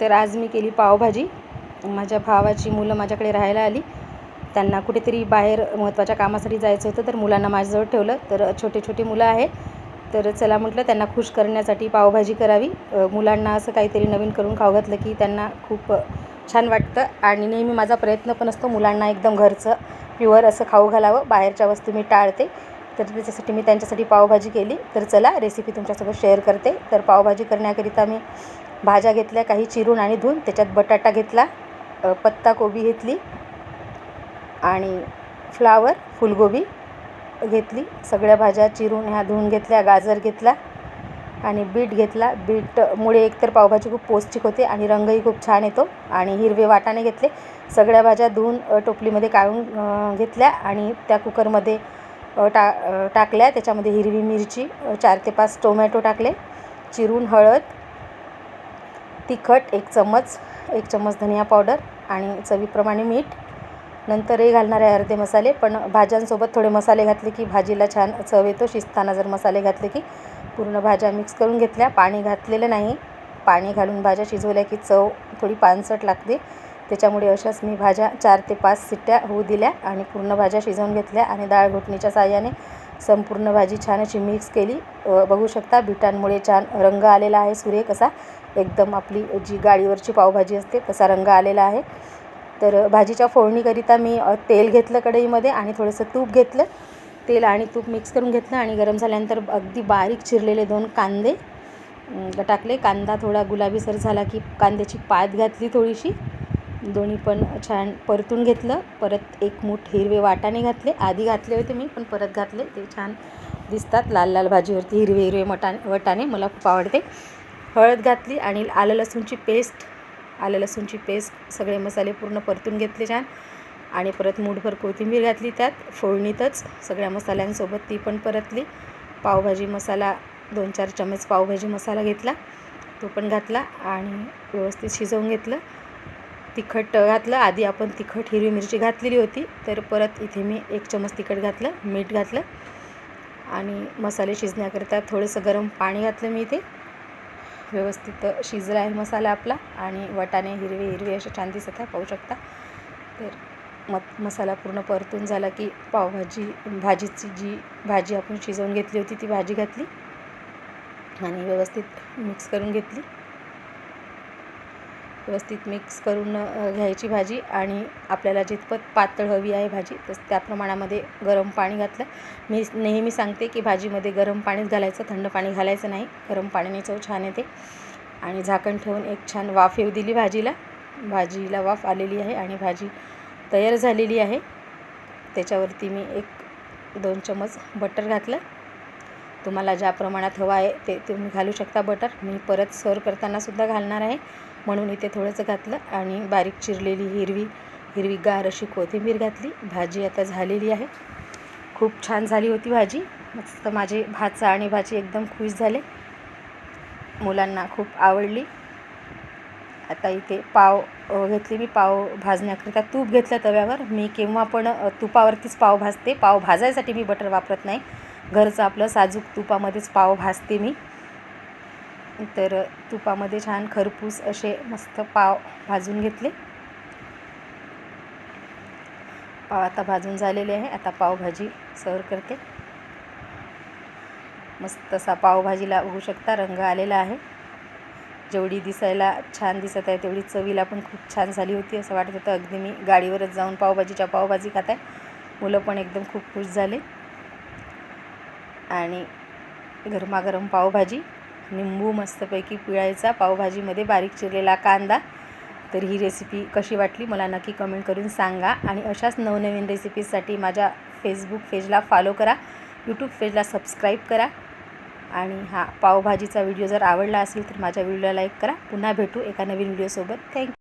तर आज मी केली पावभाजी. माझ्या भावाची मुलं माझ्याकडे राहायला आली. त्यांना कुठेतरी बाहेर महत्त्वाच्या कामासाठी जायचं होतं तर मुलांना माझ्याजवळ ठेवलं. तर छोटे छोटे मुलं आहे. तर चला म्हटलं त्यांना खुश करण्यासाठी पावभाजी करावी. मुलांना असं काहीतरी नवीन करून खाऊ घातलं की त्यांना खूप छान वाटतं. आणि नेहमी माझा प्रयत्न पण असतो मुलांना एकदम घरचं प्युअर असं खाऊ घालावं. बाहेरच्या वस्तू मी टाळते. तर त्याच्यासाठी मी त्यांच्यासाठी पावभाजी केली. तर चला रेसिपी तुमच्यासोबत शेअर करते. तर पावभाजी करण्याकरिता मी भाज्या घेतल्या काही चिरून आणि धुवून त्याच्यात बटाटा घेतला पत्ताकोबी घेतली आणि फ्लावर फुलगोबी घेतली. सगळ्या भाज्या चिरून ह्या धुवून घेतल्या गाजर घेतला आणि बीट घेतला. बीटमुळे एकतर पावभाजी खूप पौष्टिक होते आणि रंगही खूप छान येतो आणि हिरवे वाटाणे घेतले. सगळ्या भाज्या धुवून टोपलीमध्ये काढून घेतल्या आणि त्या कुकरमध्ये टा टाकल्या. त्याच्यामध्ये हिरवी मिरची चार ते पाच टोमॅटो टाकले. चिरून हळद तिखट एक चम्मच एक चम्मच धनिया पावडर आणि चवीप्रमाणे मीठ. नंतरही घालणार आहे अर्धे मसाले पण भाज्यांसोबत थोडे मसाले घातले की भाजीला छान चव येतो. शिजताना जर मसाले घातले की पूर्ण भाज्या मिक्स करून घेतल्या. पाणी घातलेलं नाही. पाणी घालून भाज्या शिजवल्या की चव थोडी पानसट लागते. त्याच्यामुळे अशाच मी भाज्या चार ते पाच सिट्ट्या होऊ दिल्या आणि पूर्ण भाज्या शिजवून घेतल्या आणि डाळ घोटणीच्या साह्याने संपूर्ण भाजी छान अशी मिक्स केली. बघू शकता बिटांमुळे छान रंग आलेला आहे. सुरेख असा एकदम आपली जी गाडीवरची पावभाजी असते तसा रंग आलेला आहे. तर भाजीच्या फोडणीकरिता मी तेल घेतलं कढईमध्ये आणि थोडंसं तूप घेतलं. तेल आणि तूप मिक्स करून घेतलं आणि गरम झाल्यानंतर अगदी बारीक चिरलेले दोन कांदे टाकले. कांदा थोडा गुलाबीसर झाला की कांद्याची पात घातली थोडीशी. दोन्ही पण छान परतून घेतलं. परत एक मूठ हिरवे वाटाणे घातले. आधी घातले होते मी पण परत घातले. ते छान दिसतात. लाल लाल भाजीवरती हिरवे हिरवे मटाणे वटाणे मला खूप आवडते. हळद घातली आणि आलं लसूणची पेस्ट आलं लसूणची पेस्ट सगळे मसाले पूर्ण परतून घेतले छान. आणि परत मूठभर कोथिंबीर घातली त्यात फोडणीतच. सगळ्या मसाल्यांसोबत ती पण परतली. पावभाजी मसाला दोन चार चमच पावभाजी मसाला घेतला. तो पण घातला आणि व्यवस्थित शिजवून घेतलं. तिखट घातलं. आधी आपण तिखट हिरवी मिरची घातलेली होती. तर परत इथे मी एक चमच तिखट घातलं मीठ घातलं. आणि मसाले शिजण्याकरिता थोडंसं गरम पाणी घातलं मी इथे. व्यवस्थित शिजला आहे मसाला आपला. आणि वटाणे हिरवे हिरवे असे छान दिसत आहे पाहू शकता. तर म मसाला पूर्ण परतून झाला की पावभाजी भाजीची जी भाजी आपण शिजवून घेतली होती ती भाजी घातली. आणि व्यवस्थित मिक्स करून घेतली. व्यवस्थित मिक्स करून घ्यायची भाजी आणि आपल्याला जितपत पातळ हवी आहे भाजी तस त्या प्रमाणामध्ये गरम पाणी घातलं. मी नेहमी सांगते की भाजीमध्ये गरम पाणीच घालायचं थंड पाणी घालायचं नाही. गरम पाण्याने चव छान येते. आणि झाकण ठेवून एक छान वाफ येऊ दिली भाजीला. भाजीला वाफ आलेली आहे आणि भाजी तयार झालेली आहे. त्याच्यावरती मी एक दोन चमच बटर घातलं. तुम्हाला ज्या प्रमाणात हवं आहे ते तुम्ही घालू शकता बटर. मी परत सर्व करतानासुद्धा घालणार आहे. म्हणून इथे थोडंसं घातलं आणि बारीक चिरलेली हिरवी हिरवी गार अशी कोथिंबीर घातली. भाजी आता झालेली आहे. खूप छान झाली होती भाजी. मस्त माझे भाचा आणि भाजी एकदम खुश झाले. मुलांना खूप आवडली. आता इथे पाव घेतली मी. पाव भाजण्याकरिता तूप घेतलं तव्यावर. मी केव्हा पण तुपावरतीच पाव भाजते. पाव भाजायसाठी मी बटर वापरत नाही. घरचं आपलं साजूक तुपामध्येच पाव भाजते मी. तर तुपामध्ये छान खरपूस असे मस्त पाव भाजून घेतले. पाव आता भाजून झालेले आहे. आता पावभाजी सर्व करते. मस्त असा पावभाजीला बघू शकता रंग आलेला आहे. जेवढी दिसायला छान दिसत आहे तेवढी चवीला पण खूप छान झाली होती असं वाटत होतं. अगदी मी गाडीवरच जाऊन पावभाजीच्या पावभाजी खात आहे मुलं पण एकदम खूप खुश झाले. आणि गरमागरम पावभाजी निंबू मस्तपैकी पिळायचा पावभाजीमध्ये बारीक चिरलेला कांदा. तर ही रेसिपी कशी वाटली मला नक्की कमेंट करून सांगा आणि अशाच नवनवीन रेसिपीजसाठी माझ्या फेसबुक पेजला फॉलो करा यूट्यूब पेजला सबस्क्राईब करा आणि हा पावभाजीचा व्हिडिओ जर आवडला असेल तर माझ्या व्हिडिओला लाईक करा. पुन्हा भेटू एका नवीन व्हिडिओसोबत थँक्यू